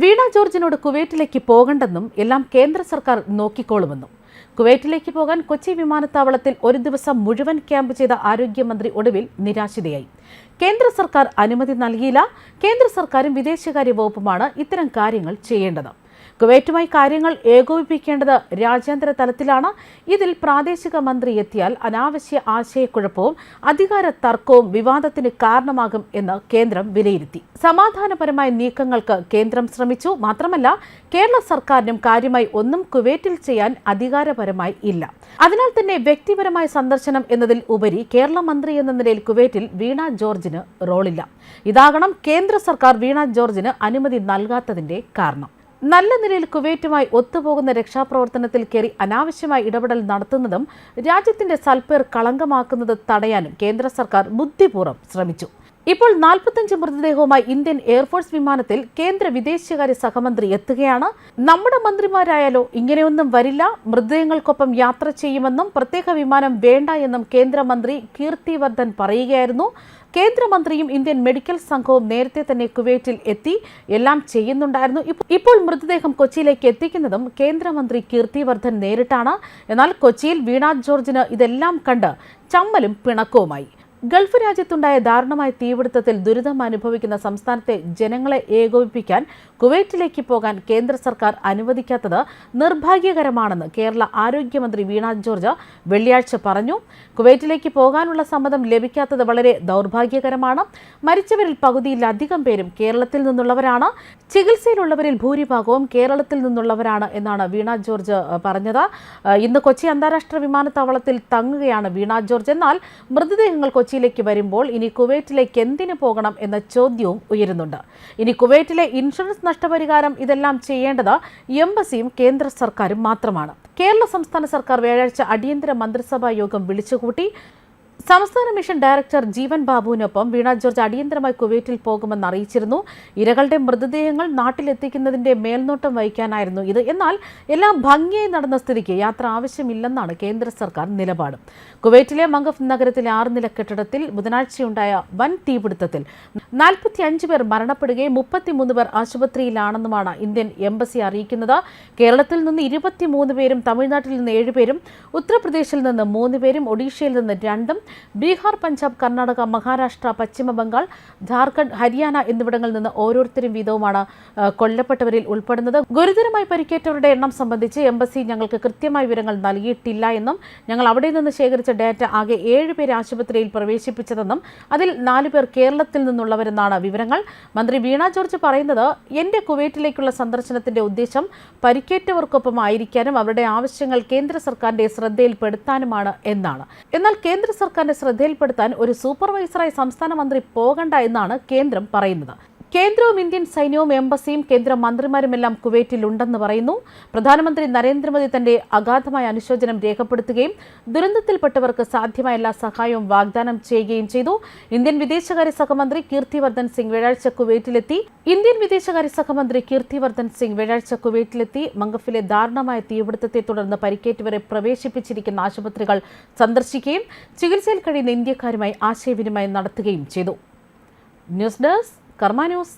വീണ ജോർജിനോട് കുവൈറ്റിലേക്ക് പോകണ്ടെന്നും എല്ലാം കേന്ദ്ര സർക്കാർ നോക്കിക്കോളുമെന്നും. കുവൈറ്റിലേക്ക് പോകാൻ കൊച്ചി വിമാനത്താവളത്തിൽ ഒരു ദിവസം മുഴുവൻ ക്യാമ്പ് ചെയ്ത ആരോഗ്യമന്ത്രി ഒടുവിൽ നിരാശിതയായി. കേന്ദ്ര സർക്കാർ അനുമതി നൽകിയില്ല. കേന്ദ്ര സർക്കാരും വിദേശകാര്യ വകുപ്പുമാണ് ഇത്തരം കാര്യങ്ങൾ ചെയ്യേണ്ടത്. കുവൈറ്റുമായി കാര്യങ്ങൾ ഏകോപിപ്പിക്കേണ്ടത് രാജ്യാന്തര തലത്തിലാണ്. ഇതിൽ പ്രാദേശിക മന്ത്രി എത്തിയാൽ അനാവശ്യ ആശയക്കുഴപ്പവും അധികാര തർക്കവും വിവാദത്തിന് കാരണമാകും എന്ന് കേന്ദ്രം വിലയിരുത്തി. സമാധാനപരമായ നീക്കങ്ങൾക്ക് കേന്ദ്രം ശ്രമിച്ചു. മാത്രമല്ല കേരള സർക്കാരിനും കാര്യമായി ഒന്നും കുവൈറ്റിൽ ചെയ്യാൻ അധികാരപരമായി ഇല്ല. അതിനാൽ തന്നെ വ്യക്തിപരമായ സന്ദർശനം എന്നതിൽ ഉപരി കേരള മന്ത്രി എന്ന നിലയിൽ കുവൈറ്റിൽ വീണ ജോർജിന് റോളില്ല. ഇതാകണം കേന്ദ്ര സർക്കാർ വീണ ജോർജിന് അനുമതി നൽകാത്തതിന്റെ കാരണം. നല്ല നിലയിൽ കുവൈറ്റുമായി ഒത്തുപോകുന്ന രക്ഷാപ്രവർത്തനത്തിൽ കയറി അനാവശ്യമായി ഇടപെടൽ നടത്തുന്നതും രാജ്യത്തിന്റെ സൽപ്പേർ കളങ്കമാക്കുന്നത് തടയാനും കേന്ദ്ര സർക്കാർ ബുദ്ധിപൂർവം ശ്രമിച്ചു. ഇപ്പോൾ നാൽപ്പത്തഞ്ച് മൃതദേഹവുമായി ഇന്ത്യൻ എയർഫോഴ്സ് വിമാനത്തിൽ കേന്ദ്ര വിദേശകാര്യ സഹമന്ത്രി എത്തുകയാണ്. നമ്മുടെ മന്ത്രിമാരായാലോ ഇങ്ങനെയൊന്നും വരില്ല. മൃതദേഹങ്ങൾക്കൊപ്പം യാത്ര ചെയ്യുമെന്നും പ്രത്യേക വിമാനം വേണ്ട എന്നും കേന്ദ്രമന്ത്രി കീർത്തിവർദ്ധൻ പറയുകയായിരുന്നു. കേന്ദ്രമന്ത്രിയും ഇന്ത്യൻ മെഡിക്കൽ സംഘവും നേരത്തെ തന്നെ കുവൈറ്റിൽ എത്തി. എല്ലാം ചെയ്യുന്നുണ്ടായിരുന്നു. ഇപ്പോൾ മൃതദേഹം കൊച്ചിയിലേക്ക് എത്തിക്കുന്നതും കേന്ദ്രമന്ത്രി കീർത്തിവർദ്ധൻ നേരിട്ടാണ്. എന്നാൽ കൊച്ചിയിൽ വീണ ജോർജിന് ഇതെല്ലാം കണ്ട് ചമ്മലും പിണക്കവുമായി. ഗൾഫ് രാജ്യത്തുണ്ടായ ദാരുണമായ തീപിടുത്തത്തിൽ ദുരിതം അനുഭവിക്കുന്ന സംസ്ഥാനത്തെ ജനങ്ങളെ ഏകോപിപ്പിക്കാൻ കുവൈറ്റിലേക്ക് പോകാൻ കേന്ദ്ര സർക്കാർ അനുവദിക്കാത്തത് നിർഭാഗ്യകരമാണെന്ന് കേരള ആരോഗ്യമന്ത്രി വീണ ജോർജ് വെള്ളിയാഴ്ച പറഞ്ഞു. കുവൈറ്റിലേക്ക് പോകാനുള്ള സമ്മതം ലഭിക്കാത്തത് വളരെ ദൗർഭാഗ്യകരമാണ്. മരിച്ചവരിൽ പകുതിയിലധികം പേരും കേരളത്തിൽ നിന്നുള്ളവരാണ്. ചികിത്സയിലുള്ളവരിൽ ഭൂരിഭാഗവും കേരളത്തിൽ നിന്നുള്ളവരാണ് എന്നാണ് വീണ ജോർജ് പറഞ്ഞത്. ഇന്ന് കൊച്ചി അന്താരാഷ്ട്ര വിമാനത്താവളത്തിൽ തങ്ങുകയാണ് വീണ ജോർജ്. എന്നാൽ മൃതദേഹങ്ങൾ കൊച്ചിയിലേക്ക് വരുമ്പോൾ ഇനി കുവൈറ്റിലേക്ക് എന്തിനു പോകണം എന്ന ചോദ്യവും ഉയരുന്നുണ്ട്. ഇനി കുവൈറ്റിലെ ഇൻഷുറൻസ് നഷ്ടപരിഹാരം ഇതെല്ലാം ചെയ്യേണ്ടത് എംബസിയും കേന്ദ്ര സർക്കാരും മാത്രമാണ്. കേരള സംസ്ഥാന സർക്കാർ വ്യാഴാഴ്ച അടിയന്തര മന്ത്രിസഭാ യോഗം വിളിച്ചുകൂട്ടി സംസ്ഥാന മിഷൻ ഡയറക്ടർ ജീവൻ ബാബുവിനൊപ്പം വീണ ജോർജ് അടിയന്തരമായി കുവൈറ്റിൽ പോകുമെന്ന് അറിയിച്ചിരുന്നു. ഇരകളുടെ മൃതദേഹങ്ങൾ നാട്ടിലെത്തിക്കുന്നതിന്റെ മേൽനോട്ടം വഹിക്കാനായിരുന്നു ഇത്. എന്നാൽ എല്ലാം ഭംഗിയായി നടന്ന സ്ഥിതിക്ക് യാത്ര ആവശ്യമില്ലെന്നാണ് കേന്ദ്ര സർക്കാർ നിലപാട്. കുവൈറ്റിലെ മങ്കഫ് നഗരത്തിലെ ആറ് നില കെട്ടിടത്തിൽ ബുധനാഴ്ചയുണ്ടായ വൻ തീപിടുത്തത്തിൽ നാൽപ്പത്തി അഞ്ച് പേർ മരണപ്പെടുകയും മുപ്പത്തിമൂന്ന് പേർ ആശുപത്രിയിലാണെന്നുമാണ് ഇന്ത്യൻ എംബസി അറിയിക്കുന്നത്. കേരളത്തിൽ നിന്ന് ഇരുപത്തിമൂന്ന് പേരും തമിഴ്നാട്ടിൽ നിന്ന് ഏഴുപേരും ഉത്തർപ്രദേശിൽ നിന്ന് മൂന്ന് പേരും ഒഡീഷയിൽ നിന്ന് രണ്ടും ബീഹാർ പഞ്ചാബ് കർണാടക മഹാരാഷ്ട്ര പശ്ചിമ ബംഗാൾ ഝാർഖണ്ഡ് ഹരിയാന എന്നിവിടങ്ങളിൽ നിന്ന് ഓരോരുത്തരും വീതവുമാണ് കൊല്ലപ്പെട്ടവരിൽ ഉൾപ്പെടുന്നത്. ഗുരുതരമായി പരിക്കേറ്റവരുടെ എണ്ണം സംബന്ധിച്ച് എംബസി ഞങ്ങൾക്ക് കൃത്യമായ വിവരങ്ങൾ നൽകിയിട്ടില്ല എന്നും ഞങ്ങൾ അവിടെ നിന്ന് ശേഖരിച്ച ഡാറ്റ ആകെ ഏഴ് പേരെ ആശുപത്രിയിൽ പ്രവേശിപ്പിച്ചതെന്നും അതിൽ നാല് പേർ കേരളത്തിൽ നിന്നുള്ളവരെന്നാണ് വിവരങ്ങൾ. മന്ത്രി വീണ ജോർജ് പറയുന്നത് എന്റെ കുവൈറ്റിലേക്കുള്ള സന്ദർശനത്തിന്റെ ഉദ്ദേശം പരിക്കേറ്റവർക്കൊപ്പം ആയിരിക്കാനും അവരുടെ ആവശ്യങ്ങൾ കേന്ദ്ര സർക്കാരിന്റെ ശ്രദ്ധയിൽപ്പെടുത്താനുമാണ് എന്നാണ്. എന്നാൽ കേന്ദ്ര സർക്കാരിന്റെ ശ്രദ്ധയിൽപ്പെടുത്താൻ ഒരു സൂപ്പർവൈസറായി സംസ്ഥാന മന്ത്രി പോകണ്ട എന്നാണ് കേന്ദ്രം പറയുന്നത്. കേന്ദ്രവും ഇന്ത്യൻ സൈന്യവും എംബസിയും കേന്ദ്ര മന്ത്രിമാരുമെല്ലാം കുവൈറ്റിലുണ്ടെന്ന് പറയുന്നു. പ്രധാനമന്ത്രി നരേന്ദ്രമോദി തന്റെ അഗാധമായ അനുശോചനം രേഖപ്പെടുത്തുകയും ദുരന്തത്തിൽപ്പെട്ടവർക്ക് സാധ്യമായ എല്ലാ സഹായവും വാഗ്ദാനം ചെയ്യുകയും ചെയ്തു. ഇന്ത്യൻ വിദേശകാര്യ സഹമന്ത്രി കീർത്തിവർദ്ധൻ സിംഗ് വ്യാഴാഴ്ച കുവൈറ്റിലെത്തി. ഇന്ത്യൻ വിദേശകാര്യ സഹമന്ത്രി കീർത്തിവർദ്ധൻ സിംഗ് വ്യാഴാഴ്ച കുവൈറ്റിലെത്തി. മംഗഫിലെ ദാരുണമായ തീപിടുത്തത്തെ തുടർന്ന് പരിക്കേറ്റവരെ പ്രവേശിപ്പിച്ചിരിക്കുന്ന ആശുപത്രികൾ സന്ദർശിക്കുകയും ചികിത്സയിൽ കഴിയുന്ന ഇന്ത്യക്കാരുമായി ആശയവിനിമയം നടത്തുകയും ചെയ്തു. ന്യൂസ് ഡെസ്ക് കർമ്മ ന്യൂസ്